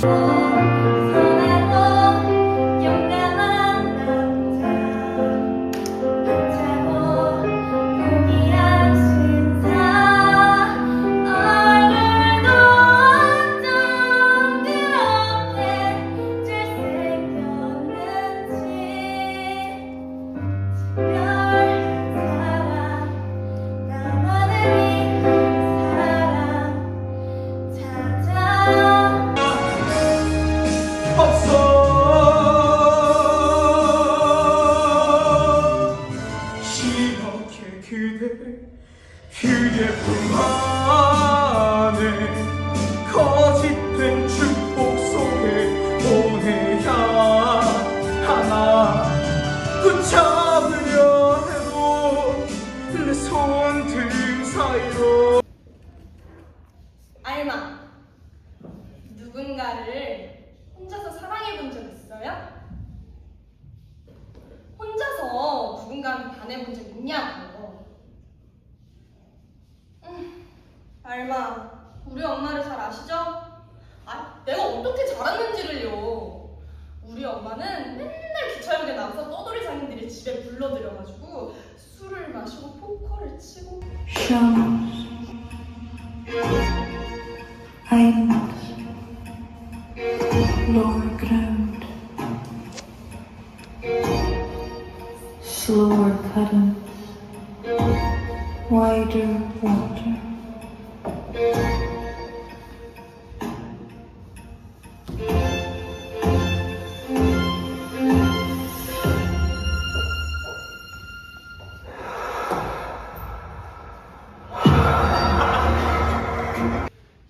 Bye. 알마 누군가를 혼자서 사랑해 본 적 있어요? 혼자서 누군가한테 반해 본 적 있냐고 알마 우리 엄마를 잘 아시죠? 아 내가 어떻게 자랐는지를요. 우리 엄마는 맨날 기차역에 나가서 떠돌이 상인들이 집에 불러들여가지고 술을 마시고 포커를 치고. shows I'm lower ground, slower current, wider water.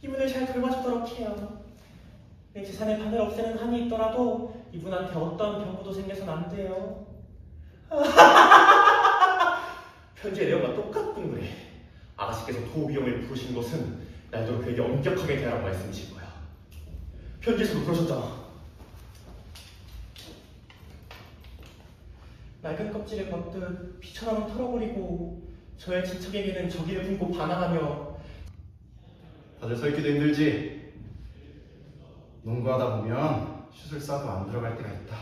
이분을 잘 돌봐주도록 해요. 내 재산의 반을 없애는 한이 있더라도 이분한테 어떤 병고도 생겨선 안 돼요. 편지의 내용과 똑같군 그래. 아가씨께서 도비용을 부르신 것은 날도 그에게 엄격하게 대하라고 말씀이실 거야. 편지에서도 그러셨잖아. 낡은 껍질을 벗듯 피처럼 털어버리고 저의 친척에게는 저기를 품고 반항하며 다들 서 있기도 힘들지. 농구하다 보면 슛을 쏴도 안 들어갈 때가 있다.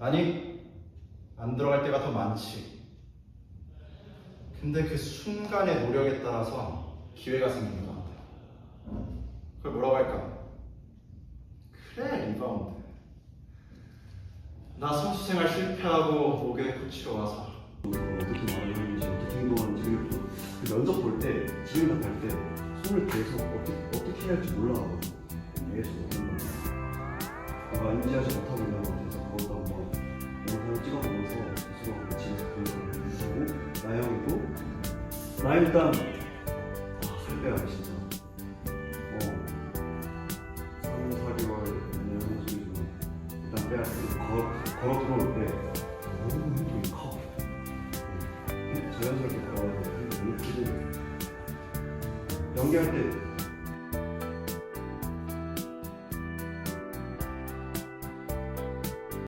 아니, 안 들어갈 때가 더 많지. 근데 그 순간의 노력에 따라서 기회가 생기는 것 같아. 그걸 뭐라고 할까? 그래, 리바운드. 나 선수 생활 실패하고 목에 코치로 와서 어떻게 말하는지 어떻게 행동하는지 그 면접 볼 때 지금 답할 때 손을 대서 어떻게 어떻게 해야 할지 몰라하거든 계속 그런 내가 인지하지 못하고 있는 것 같아서 그것도 나 일단 아살 빼야 돼 진짜 어 3, 4개월 내년 선수이지만 일단 빼야 돼. 걸어, 걸어 들어올 때. 너무 힘들이 커 자연스럽게 너무 크지 연기할 때